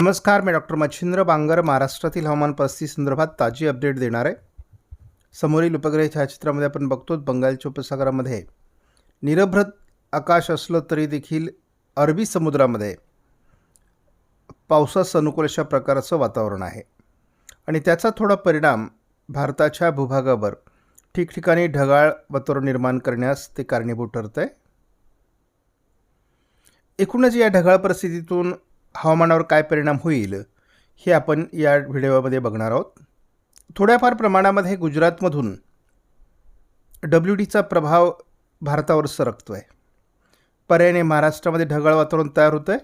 नमस्कार मी डॉक्टर मच्छिंद्र बांगर. महाराष्ट्रातील हवामान परिस्थिती संदर्भात ताजी अपडेट देणार आहे. समोरील उपग्रह छायाचित्रामध्ये आपण बघतो बंगालच्या उपसागरामध्ये निरभ्र आकाश असलं तरी देखील अरबी समुद्रामध्ये पावसास अनुकूल अशा प्रकारचं वातावरण आहे. आणि त्याचा थोडा परिणाम भारताच्या भूभागावर ठिकठिकाणी ढगाळ वातावरण निर्माण करण्यास ते कारणीभूत ठरतं आहे एकूणच या ढगाळ परिस्थितीतून हवामानावर काय परिणाम होईल हे आपण या व्हिडिओमध्ये बघणार आहोत. थोड्याफार प्रमाणामध्ये गुजरातमधून डब्ल्यू डीचा प्रभाव भारतावर सरकतो आहे पर्यायाने महाराष्ट्रामध्ये ढगाळ वातावरण तयार होतं आहे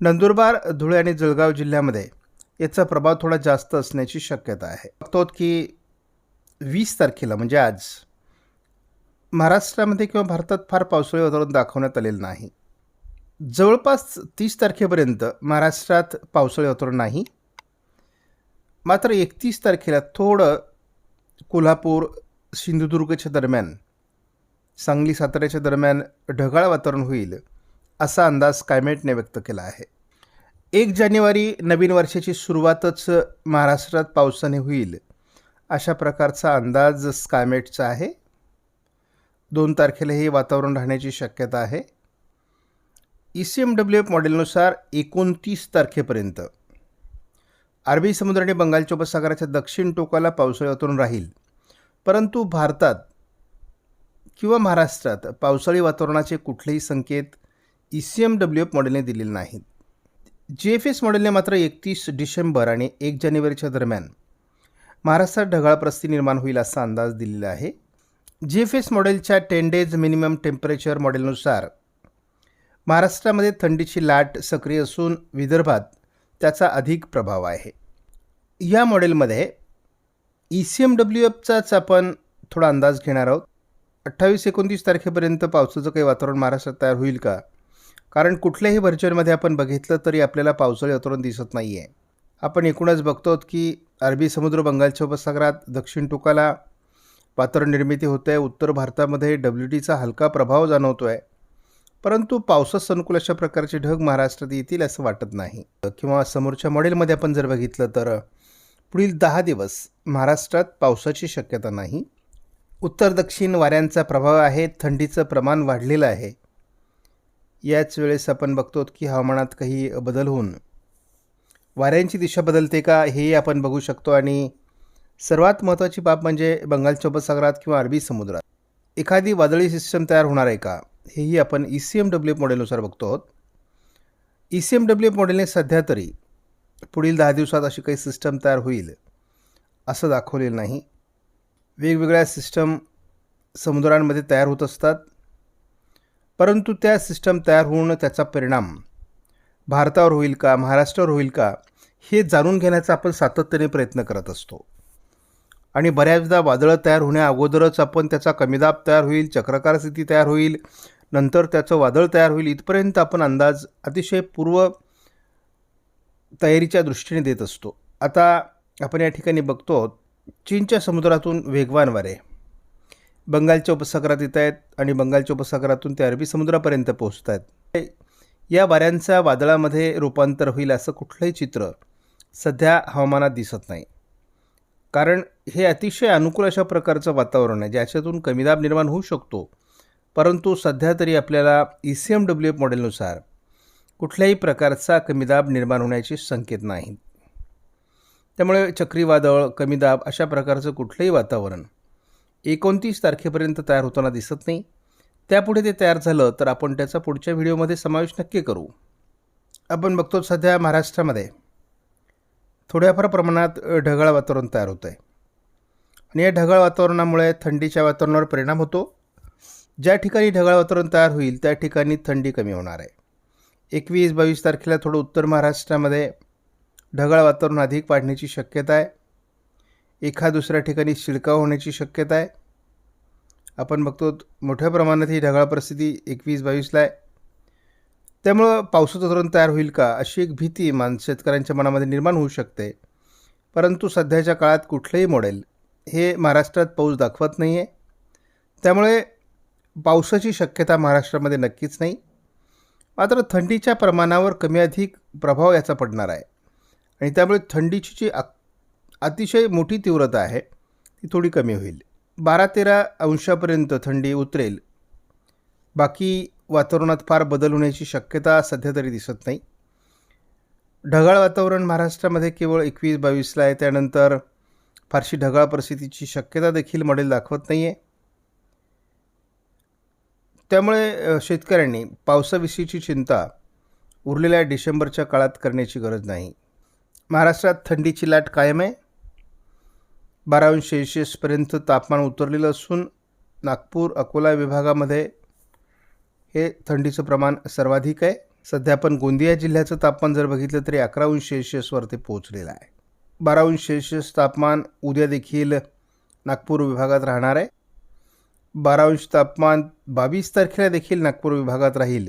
नंदुरबार धुळे आणि जळगाव जिल्ह्यामध्ये याचा प्रभाव थोडा जास्त असण्याची शक्यता आहे. बघतो की वीस तारखेला म्हणजे आज महाराष्ट्रामध्ये किंवा भारतात फार पावसाळी वातावरण दाखवण्यात आलेलं नाही. जवळपास तीस तारखेपर्यंत महाराष्ट्रात पावसाळी वातावरण नाही. मात्र एकतीस तारखेला थोडं कोल्हापूर सिंधुदुर्गच्या दरम्यान सांगली साताऱ्याच्या दरम्यान ढगाळ वातावरण होईल असा अंदाज स्कायमेटने व्यक्त केला आहे. एक जानेवारी नवीन वर्षाची सुरुवातच महाराष्ट्रात पावसाने होईल अशा प्रकारचा अंदाज स्कायमेटचा आहे. दोन तारखेला हे वातावरण राहण्याची शक्यता आहे. E C M W F मॉडेलनुसार एकोणतीस तारखेपर्यंत. अरबी समुद्र आणि बंगालच्या उपसागराच्या दक्षिण टोकाला पावसाळी वातावरण राहील. परंतु भारतात किंवा महाराष्ट्रात पावसाळी वातावरणाचे कुठलेही संकेत E C M W F मॉडेलने दिलेले नाहीत. जी एफ एस मॉडेलने मात्र एकतीस डिसेंबर आणि एक जानेवारीच्या दरम्यान महाराष्ट्रात ढगाळ प्रस्ती निर्माण होईल असा अंदाज दिलेला आहे. जी एफ एस मॉडेलच्या टेन डेज मिनिमम टेम्परेचर मॉडेलनुसार महाराष्ट्रामध्ये थंडीची लाट सक्रिय असून विदर्भात त्याचा अधिक प्रभाव आहे. या मॉडेलमध्ये ई सी एम डब्ल्यू एफचाच आपण थोडा अंदाज घेणार आहोत. अठ्ठावीस एकोणतीस तारखेपर्यंत पावसाचं काही वातावरण महाराष्ट्रात तयार होईल का? कारण कुठल्याही व्हर्च्युअलमध्ये आपण बघितलं तरी आपल्याला पावसाळी वातावरण दिसत नाही आहे आपण एकूणच बघतो आहोत की अरबी समुद्र बंगालच्या उपसागरात दक्षिण टोकाला वातावरण निर्मिती होते आहे उत्तर भारतामध्ये डब्ल्यू टीचा हलका प्रभाव जाणवतो आहे परंतु पावसास अनुकूल अशा प्रकारचे ढग महाराष्ट्रात येतील असं वाटत नाही. किंवा समोरच्या मॉडेलमध्ये आपण जर बघितलं तर पुढील दहा दिवस महाराष्ट्रात पावसाची शक्यता नाही. उत्तर दक्षिण वाऱ्यांचा प्रभाव आहे थंडीचं प्रमाण वाढलेलं आहे. याच वेळेस आपण बघतो की हवामानात काही बदल होऊन वाऱ्यांची दिशा बदलते का हेही आपण बघू शकतो. आणि सर्वात महत्त्वाची बाब म्हणजे बंगालच्या उपसागरात किंवा अरबी समुद्रात. एखादी वादळी सिस्टम तयार होणार आहे का? हेही आपण ई सी एम डब्ल्यू मॉडेलनुसार बघतो आहोत. ई सी एम डब्ल्यू मॉडेलने सध्या तरी पुढील दहा दिवसात अशी काही सिस्टम तयार होईल असं दाखवलेलं नाही. वेगवेगळ्या सिस्टम समुद्रांमध्ये तयार होत असतात. परंतु त्या सिस्टम तयार होऊन त्याचा परिणाम भारतावर होईल का महाराष्ट्रावर होईल का हे जाणून घेण्याचा आपण सातत्याने प्रयत्न करत असतो. आणि बऱ्याचदा वादळं तयार होण्याअगोदरच आपण त्याचा कमीदाब तयार होईल चक्रकार स्थिती तयार होईल नंतर त्याचं वादळ तयार होईल इथपर्यंत आपण अंदाज अतिशय पूर्व तयारीच्या दृष्टीने देत असतो. आता आपण या ठिकाणी बघतो चीनच्या समुद्रातून वेगवान वारे. बंगालच्या उपसागरात येत आहेत आणि बंगालच्या उपसागरातून ते अरबी समुद्रापर्यंत पोहोचत आहेत या वाऱ्यांचा वादळामध्ये रूपांतर होईल असं कुठलंही चित्र सध्या हवामानात दिसत नाही. कारण हे अतिशय अनुकूल अशा प्रकारचं वातावरण आहे ज्याच्यातून कमीदाब निर्माण होऊ शकतो. परंतु सध्या तरी आपल्याला E C M W F मॉडेलनुसार कुठल्याही प्रकारचा कमीदाब निर्माण होण्याचे संकेत नाहीत त्यामुळे चक्रीवादळ कमीदाब अशा प्रकारचं कुठलंही वातावरण एकोणतीस तारखेपर्यंत तयार होताना दिसत नाही. त्यापुढे ते तयार झालं तर आपण त्याचा पुढच्या व्हिडिओमध्ये समावेश नक्की करू. आपण बघतो सध्या महाराष्ट्रामध्ये. थोड्याफार प्रमाणात ढगाळ वातावरण तयार होतं आहे आणि या ढगाळ वातावरणामुळे थंडीच्या वातावरणावर परिणाम होतो. ज्या ठिकाणी ढगाळ वातावरण तयार होईल त्या ठिकाणी थंडी कमी होणार आहे. एकवीस बावीस तारखेला थोडं उत्तर महाराष्ट्रामध्ये ढगाळ वातावरण अधिक वाढण्याची शक्यता आहे. एखा दुसऱ्या ठिकाणी शिडकाव होण्याची शक्यता आहे. आपण बघतो मोठ्या प्रमाणात ही ढगाळ परिस्थिती एकवीस बावीसला आहे. त्यामुळं पावसाचं धोरण तयार होईल का? अशी एक भीती मान शेतकऱ्यांच्या मनामध्ये निर्माण होऊ शकते. परंतु सध्याच्या काळात कुठलंही मॉडेल हे महाराष्ट्रात पाऊस दाखवत नाही आहे त्यामुळे पावसाची शक्यता महाराष्ट्रामध्ये नक्कीच नाही. मात्र थंडीच्या प्रमाणावर कमी अधिक प्रभाव याचा पडणार आहे. आणि त्यामुळे थंडीची जी अतिशय मोठी तीव्रता आहे ती थोडी कमी होईल. बारा तेरा अंशापर्यंत थंडी उतरेल. बाकी वातावरणात फार बदल होण्याची शक्यता सध्या तरी दिसत नाही. ढगाळ वातावरण महाराष्ट्रामध्ये केवळ एकवीस बावीसला आहे. त्यानंतर फारशी ढगाळ परिस्थितीची शक्यता देखील मॉडेल दाखवत नाही आहे त्यामुळे शेतकऱ्यांनी पावसाविषयीची चिंता उरलेल्या डिसेंबरच्या काळात करण्याची गरज नाही. महाराष्ट्रात थंडीची लाट कायम आहे. बारा अंश सेल्शियसपर्यंत तापमान उतरलेलं असून नागपूर अकोला विभागामध्ये हे थंडीचं प्रमाण सर्वाधिक आहे. सध्या आपण गोंदिया जिल्ह्याचं तापमान जर बघितलं तरी अकरा अंश सेल्शियसवर ते पोहोचलेलं आहे. बारा अंश सेल्शियस तापमान उद्या देखील नागपूर विभागात राहणार आहे. बारा अंश तापमान बावीस तारखेला देखील नागपूर विभागात राहील.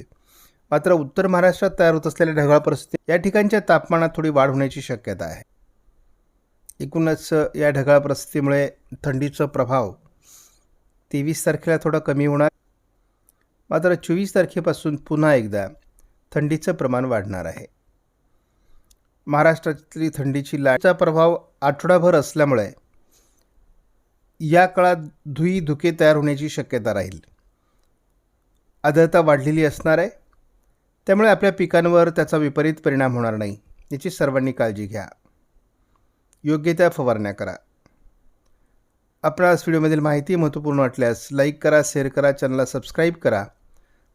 मात्र उत्तर महाराष्ट्रात तयार होत असलेल्या ढगाळ परिस्थिती या ठिकाणच्या तापमानात थोडी वाढ होण्याची शक्यता आहे. एकूणच या ढगाळ परिस्थितीमुळे थंडीचा प्रभाव तेवीस तारखेला थोडा कमी होणार. मात्र चोवीस तारखेपासून पुन्हा एकदा थंडीचं प्रमाण वाढणार आहे. महाराष्ट्रातली थंडीची लाटचा प्रभाव आठवडाभर असल्यामुळे या काळात धुई धुके तयार होण्याची शक्यता राहील. आर्द्रता वाढलेली असणार आहे. त्यामुळे आपल्या पिकांवर त्याचा विपरीत परिणाम होणार नाही याची सर्वांनी काळजी घ्या. योग्य त्या फवारण्या करा. आपणास व्हिडिओमधील माहिती महत्त्वपूर्ण वाटल्यास लाईक करा शेअर करा चॅनलला सबस्क्राईब करा.